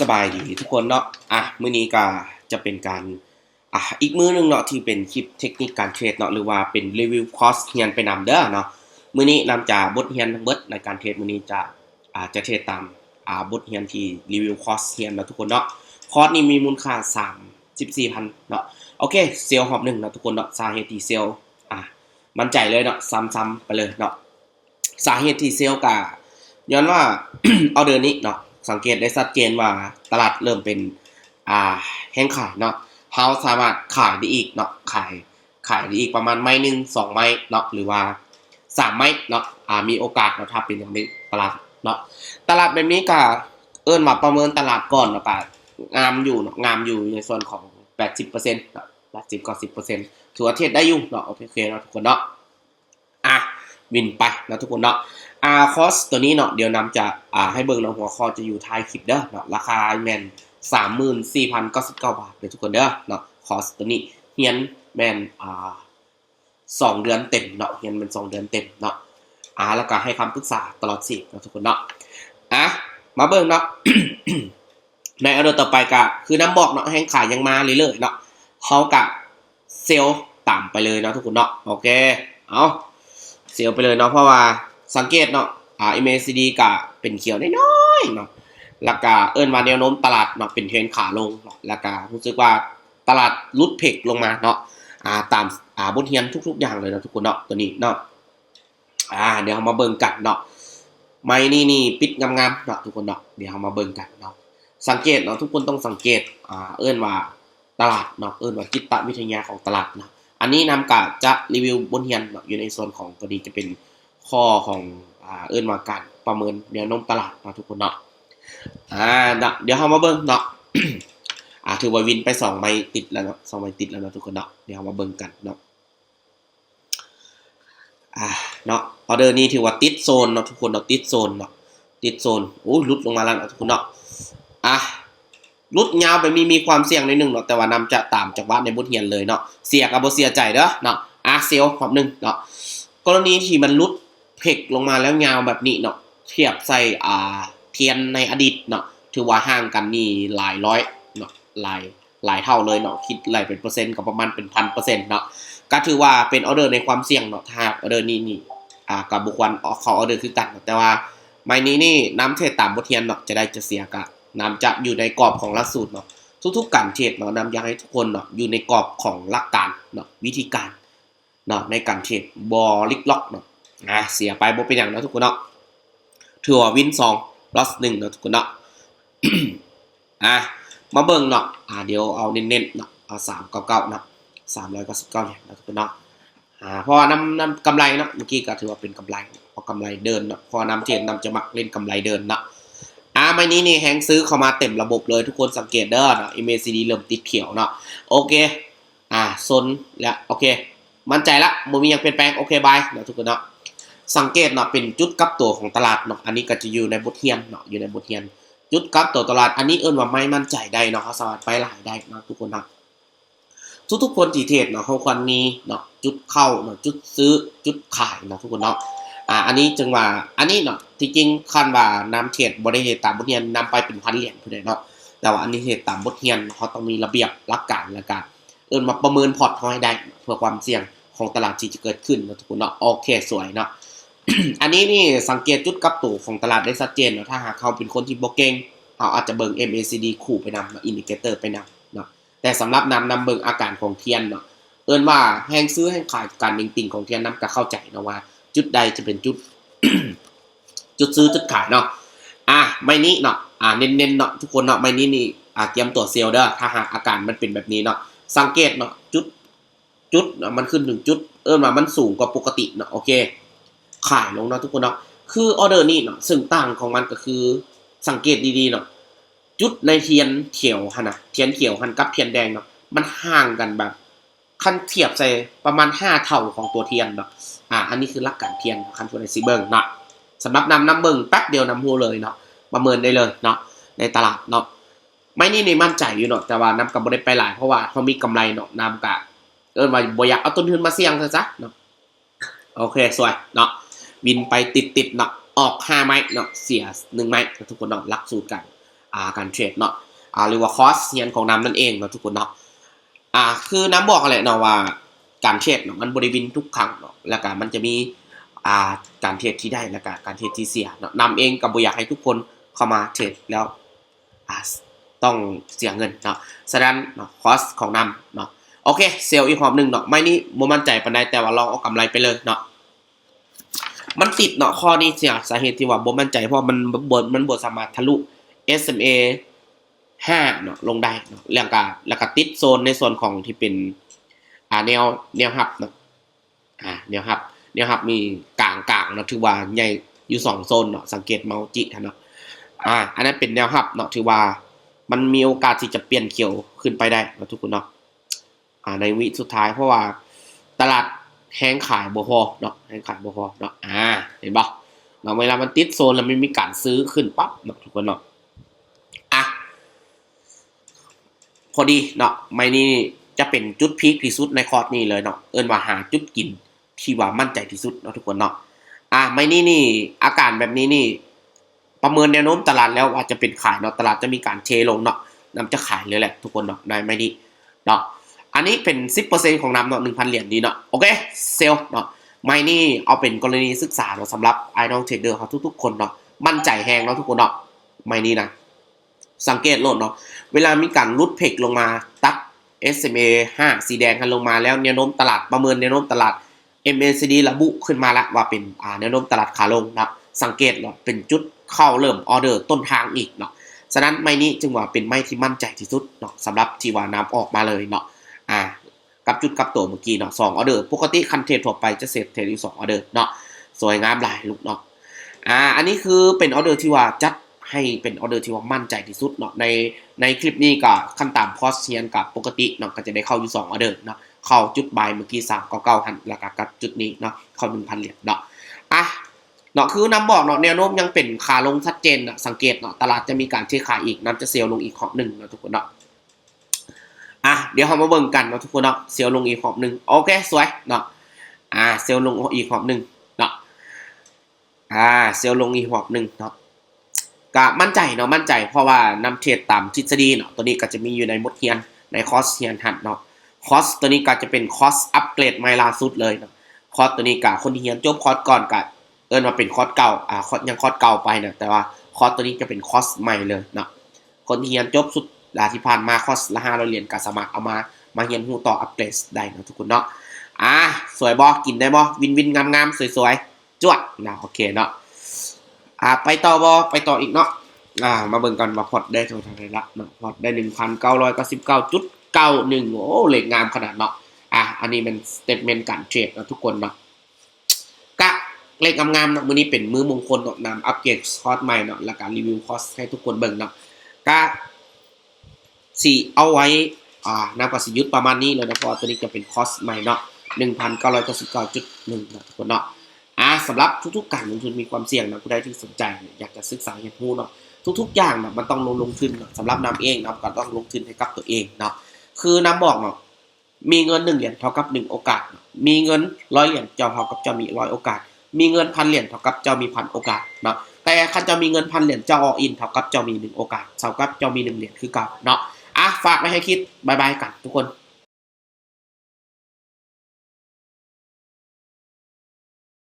สบายดีทุกคนเนาะ อะ มื้อนี้ก็จะเป็นการ อะ อีกมื้อหนึงเนาะที่เป็นคลิปเทคนิคการเทรดเนาะหรือว่าเป็นรีวิวคอร์สเรียนไปนำเด้อเนาะ มื้อนี้นำจากบทเรียนทั้งเบิดในการเทรดมื้อนี้จะ อ่า จะเทรดตาม อ่า บทเรียนที่รีวิวคอร์สเรียนเนาะทุกคนเนาะ คอร์สนี้มีมูลค่า34,000เนาะ โอเค เซลล์หอบหนึ่งเนาะทุกคนเนาะ สาเหตุที่เซลล์ อะ มั่นใจเลยเนาะ ซ้ำๆไปเลยเนาะ สาเหตุที่เซลล์กะย้อนว่าเอาเดือนนี้เนาะ สังเกตได้ชัดเจนว่าตลาดเริ่มเป็นอ่าแห้งขายเนาะเฮาสามารถขายได้อีกเนาะขายขายได้อีกประมาณไม้หนึ่งสองไม้เนาะหรือว่าสามไม้เนาะอ่ามีโอกาสเนาะถ้าเป็นอย่างนี้ตลาดเนาะตลาดแบบนี้ก็เอิ้นว่าประเมินตลาดก่อนเนาะกงามอยู่เนาะงามอยู่ในส่วนของ 80%เนาะ80ก็10%ถือว่าเทรดได้อยู่เนาะโอเคเนาะทุกคนเนาะ วินไปนะทุกคนเนาะอาคอสตัวนี้เนาะเดี๋ยวนำจะอ่าให้เบิ่งเนาะหัวข้อจะอยู่ท้ายคลิปเด้อเนาะราคาแมนสามหมื่นสี่พันเก้าสิบเก้าบาทเด้อทุกคนเด้อเนาะคอสตัวนี้เฮียนแมนอ่าสองเดือนเต็มเนาะเฮียนเป็นสองเดือนเต็มเนาะอ่าแล้วก็ให้คำปรึกษาตลอดสิเนะทุกคนเนาะอะมาเบิ่งเนาะในออเดอร์ต่อไปก็คือน้ำบอกเนาะแห้งขายยังมาเรื่อยๆเนาะเขากะเซลล์ต่ำไปเลยเนาะทุกคนเนาะโอเคเอา เซลล์ไปเลยเนาะเพราะว่าสังเกตเนาะอ่า MACD ก็เป็นเขียวน้อยๆเนาะแล้วก็เอิ้นว่าแนวโน้มตลาดเนาะเป็นเทรนขาลงเนาะแล้วก็รู้สึกว่าตลาดลุดเพกลงมาเนาะอ่าตามอ่าบทเรียนทุก ๆ อย่างเลยนะทุกคนเนาะตัวนี้เนาะอ่าเดี๋ยวเรามาเบิ่งกันเนาะไม้นี่นี่ปิดงามๆเนาะทุกคนเนาะเดี๋ยวเรามาเบิ่งกันเนาะสังเกตเนาะทุกคนต้องสังเกตอ่าเอิ้นว่าตลาดเนาะเอิ้นว่าจิตวิทยาของตลาดเนาะ อันนี้นำกะจะรีวิวบนเรียนอยู่ในส่วนของตัวนี้จะเป็นข้อของอ่าเอิ้นว่าการประเมินแนวโน้มตลาดนะทุกคนเนาะอ่าเดี๋ยวเรามาเบิ่งเนาะอ่าถือว่าวินไปสองใบติดแล้วเนาะสองใบติดแล้วเนาะทุกคนเนาะเดี๋ยวเรามาเบิ่งกันเนาะอ่าเนาะออเดอร์นี้ถือว่าติดโซนเนาะทุกคนเนาะติดโซนเนาะติดโซนโอ้ยหลุดลงมาแล้วเนาะทุกคนเนาะอะ ลุดยาวไปมีมีความเสี่ยงนิดนึงเนาะแต่ว่านำจะตามจากวัดในบทเรียนเลยเนาะเสียกับบ่เสียใจเด้อเนาะอะเซลล์ขอบหนึ่งเนาะกรณีที่มันลุดเพกลงมาแล้วยาวแบบนี้เนาะเทียบใส่อ่าเทียนในอดีตเนาะถือว่าห่างกันนี่หลายร้อยเนาะหลายหลายเท่าเลยเนาะคิดหลายเป็นเปอร์เซ็นต์ก็ประมาณเป็นพันเปอร์เซ็นต์เนาะก็ถือว่าเป็นออเดอร์ในความเสี่ยงเนาะถ้าออเดอร์นี้นี่อ่ากับบุคคลออเขาออเดอร์คือกันเนาะแต่ว่าไม้นี้นี่น้ำเทตามบทเรียนเนาะจะได้จะเสียกะ น้ำจะอยู่ในกรอบของหลักสูตรเนาะทุกๆการเทรดเนาะนำอยากให้ทุกคนเนาะอยู่ในกรอบของหลักการเนาะวิธีการเนาะในการเทรดบอลิกล็อกเนาะอะเสียไปบ่เป็นอย่างนะทุกคนเนาะถือว่าวินสองลอสหนึ่งเนาะทุกคนเนาะอะมาเบิ่งเนาะอะเดี๋ยวเอาเน้นๆเนาะเอาสามเก้าเก้าเนาะสามร้อยเก้าสิบเก้าเหรียญนะทุกคนเนาะอ่าเพราะนำนำกำไรเนาะเมื่อกี้ก็ถือว่าเป็นกำไรเพราะกำไรเดินเนาะพอนำเทียนนำจะมักเล่นกำไรเดินเนาะ อ่าไม่นี้นี่แฮงซื้อเข้ามาเต็มระบบเลยทุกคนสังเกตเด้อเนาะ MACD เริ่มติดเขียวเนาะโอเค อ่าซนแล้วโอเค มั่นใจละบ่มีอย่างเปลี่ยนแปลงโอเคบายเนาะทุกคนเนาะสังเกตเนาะเป็นจุดกับตัวของตลาดเนาะอันนี้ก็จะอยู่ในบทเรียนเนาะอยู่ในบทเรียน จุดกับตัวตลาดอันนี้เอิ้นว่าไม่มั่นใจได้เนาะเขาสามารถไปหลายได้เนาะทุกคนนะทุกๆคนที่เทรดเนาะเขาควรมีเนาะจุดเข้าเนาะจุดซื้อจุดขายเนาะทุกคนเนาะอ่าอันนี้จึงว่าอันนี้เนาะ ที่จริงคันว่านํเทรดบ่ได้เฮ็ดตามบทเรียนนำไปเป็นพันเหรียญพุ่นเนาะแต่ว่าอันนี้เฮ็ดตามบทเรียนเขาต้องมีระเบียบหลักการแล้วก็เอิ้นมาประเมินพอร์ตเขาให้ได้ เพื่อความเสี่ยงของตลาดที่จะเกิดขึ้นนะทุกคนเนาะโอเคสวยเนาะอันนี้นี่สังเกตจุดกับตัวของตลาดได้ชัดเจนเนาะถ้าหากเขาเป็นคนที่โบเก่งเขาอาจจะเบิ่ง MACD คู่ไปนำอินดิเคเตอร์ไปนำเนาะแต่สำหรับนำนำเบิ่งอาการของเทียนเนาะเอิ้นว่าแห้งซื้อแห้งขายการติงติงของเทียนนำก็เข้าใจเนาะว่า จุดใดจะเป็นจุด จุดซื้อจุดขายเนาะอะไม่นี้เนาะอ่าเน้นๆเนาะทุกคนเนาะไม่นี้นี่อ่าเตรียมตัวเซลล์เด้อถ้าหากอาการมันเป็นแบบนี้เนาะสังเกตเนาะจุดจุดเนาะมันขึ้นหนึ่งจุด เอิ้นว่ามันสูงกว่าปกติเนาะโอเค ขายลงเนาะทุกคนเนาะคือออเดอร์นี่เนาะซึ่งต่างของมันก็คือสังเกตดีๆเนาะจุดในเทียนเขียวหันะเทียนเขียวหันกับเทียนแดงเนาะมันห่างกันแบบขั้นเทียบใส่ประมาณห้าเท่าของตัวเทียนเนาะอ่า อันนี้คือลักการเทียนคันตัวในซีเบิงเนาะ สำหรับนำน้ำเบิงแป๊บเดียวนำหูเลยเนาะประเมินได้เลยเนาะในตลาดเนาะไม่นี่ในมั่นใจอยู่เนาะแต่ว่านำกับบริไปหลายเพราะว่าเขามีกำไรเนาะนำกะเอิ้นว่าบอยากเอาต้นทุนมาเสี่ยงซะซะเนาะโอเคสวยเนาะวินไปติดติดๆเนาะออกห้าไม้เนาะเสียหนึ่งไม้ทุกคนเนาะรักสูตรกันอ่าการเทรดเนาะอ่าหรือว่าคอสเรียนของน้ำนั่นเองเนาะทุกคนเนาะอ่าคือน้ำบอกอะไรเนาะว่าการเทรดเนาะมันบริวินทุกครั้งเนาะแล้วก็มันจะมี อ่าการเทรดที่ได้แล้วก็การเทรดที่เสียนาะนำเองกับบอยากให้ทุกคนเข้ามาเทรดแล้วอ่าต้องเสียเงินเนาะฉะนั้นเนาะคอสของนำเนาะโอเคเซลล์อีกหอมหนึ่งเนาะไม่นี่โมมั่นใจปานใดแต่ว่าลองเอากำไรไปเลยเนาะมันติดเนาะข้อนี้เสียสาเหตุที่ว่าบ่มั่นใจเพราะมันบนมันบ่สามารถทะลุ SMA 5เนาะลงได้เนาะแล้วก็แล้วก็ติดโซนในส่วนของที่เป็นอ่าแนวแนวหับเนาะอ่าแนวหับ แนวหับ มีกลางกลางเนาะถือว่าใหญ่อยู่สองโซนเนาะสังเกตเมาจิท่านเนาะอ่า อันนั้นเป็นแนวหับเนาะถือว่า มันมีโอกาสที่จะเปลี่ยนเขียวขึ้นไปได้นาะทุกคนเนาะอ่าในวิสุดท้ายเพราะว่าตลาดแห้งขายบ่พอเนาะแห้งขายบ่พอเนาะอ่าเห็นปะเนาะเวลามันติดโซนแล้วมันมีการซื้อขึ้นปั๊บเนาะทุกคนเนาะอะพอดีเนาะไม่นี่จะเป็นจุดพีคที่สุดในคอร์สนี้เลยเนาะเอิ้นว่าหาจุดกิน ที่ว่ามั่นใจที่สุดเนาะทุกคนเนาะอะไม่นี่นี่อาการแบบนี้นี่ ประเมินแนวโน้มตลาดแล้วว่าจะเป็นขายเนาะตลาดจะมีการเทลงเนาะน้ำจะขายเลยแหละทุกคนเนาะได้ไม่นี่เนาะอันนี้เป็น 10%ของน้ำเนาะ1,000เหรียญดีเนาะโอเคเซลเนาะไม่นี่เอาเป็นกรณีศึกษาเนาะสำหรับไอดอลเทรดเดอร์เขาทุก ๆ คนเนาะมั่นใจแหงเนาะทุกคนเนาะไม่นี่นะสังเกตโลดเนาะเวลามีการลุดเพกลงมาตัด SMA 5 สีแดงกันลงมาแล้วแนวโน้มตลาดประเมินแนวโน้มตลาด MACD ระบุขึ้นมาแล้วว่าเป็นแนวโน้มตลาดขาลงนะสังเกตเนาะเป็นจุดเข้าเริ่มออเดอร์ต้นทางอีกเนาะฉะนั้นไม่นี้จึงว่าเป็นไม่ที่มั่นใจที่สุดเนาะสำหรับที่ว่าน้ำออกมาเลยเนาะอ่ากับจุดกับตัวเมื่อกี้เนาะสองออเดอร์ปกติคันเทรดทั่วไปจะเสร็จเทรดอยู่สองออเดอร์เนาะสวยงามหลายลูกเนาะอ่าอันนี้คือเป็นออเดอร์ที่ว่าจัดให้เป็นออเดอร์ที่ว่ามั่นใจที่สุดเนาะในในคลิปนี้ก็ขั้นตามคอสเชียนกับปกติเนาะก็จะได้เข้าอยู่สองออเดอร์เนาะ เข้าจุดบายเมื่อกี้สามเก้าเก้าหันแล้วก็กับจุดนี้เนาะเข้าหนึ่งพันเหรียญเนาะอะเนาะคือนำบอกเนาะแนวโน้มยังเป็นขาลงชัดเจนเนาะสังเกตเนาะตลาดจะมีการเทขายอีกน้ำจะเซลล์ลงอีกขอบหนึ่งเนาะทุกคนเนาะอะเดี๋ยวเรามาเบิ่งกันเนาะทุกคนเนาะเซลล์ลงอีกหอบหนึ่งโอเคสวยเนาะอ่าเซลล์ลงอีกหอบหนึ่งเนาะอ่าเซลล์ลงอีกหอบหนึ่งเนาะก็มั่นใจเนาะมั่นใจเพราะว่านำเทรดตามทฤษฎีเนาะตัวนี้ก็จะมีอยู่ในมดเฮียนในคอร์สเฮียนหัดเนาะ คอร์สตัวนี้ก็จะเป็นคอร์สอัปเกรดใหม่ล่าสุดเลยนะคอร์สตัวนี้ก็คนที่เฮียนจบคอร์สก่อนก็เอิ้นมาเป็นคอร์สเก่าอ่าคอสยังคอร์สเก่าไปนะแต่ว่าคอร์สตัวนี้จะเป็นคอร์สใหม่เลยนะคนที่เฮียนจบสุดลาที่ผ่านมาคอร์สละห้าเราเรียนการสมัครเอามามาเรียนหูต่ออัปเกรดได้นะทุกคนเนาะอ่าสวยบอกินได้บอวินวินงามงามๆสวยๆจวดนะโอเคเนาะอ่าไปต่อบอไปต่ออีกเนาะอ่ามาเบิ่งกันว่าพอร์ตได้เท่าไหร่ละเนาะพอร์ตได้หนึ่งพันเก้าร้อยเก้าสิบเก้าจุด เก้าหนึ่งโอ้เหล็กงามขนาดเนาะอะอันนี้เป็นสเตทเมนต์การเทรดนะทุกคนเนาะกะเลขงามๆเนาะมือนี้เป็นมือมงคลเนาะนำอัปเกรดคอร์สใหม่เนาะแล้วก็รีวิวคอร์สให้ทุกคนเบิ่งเนาะกะสี่เอาไว้อ่านำกับสิยุทธประมาณนี้เลยนะเพราะตัวนี้จะเป็นคอร์สใหม่เนาะหนึ่งพันเก้าร้อยเก้าสิบเก้าจุดหนึ่งนะทุกคนเนาะอ่าสำหรับทุกๆการลงทุนมีความเสี่ยงนะผู้ใดที่สนใจอยากจะศึกษาเรียนรู้เนาะทุกๆอย่างเนาะมันต้องลงลงทุนเนาะสำหรับน้ำเองเนาะก็ต้องลงทุนให้กับตัวเองเนาะ คือน้ำบอกเนาะมีเงินหนึ่งเหรียญเท่ากับหนึ่งโอกาส มีเงินร้อยเหรียญเจ้าเท่ากับเจ้ามีร้อยโอกาส มีเงินพันเหรียญเท่ากับเจ้ามีพันโอกาสเนาะแต่คันเจ้ามีเงินพันเหรียญเจ้าออินเท่ากับเจ้ามีหนึ่งโอกาสเท่ากับเจ้ามีหนึ่งเหรียญคือเก่าเนาะอะฝากไว้ให้คิดบายบายกันทุกคน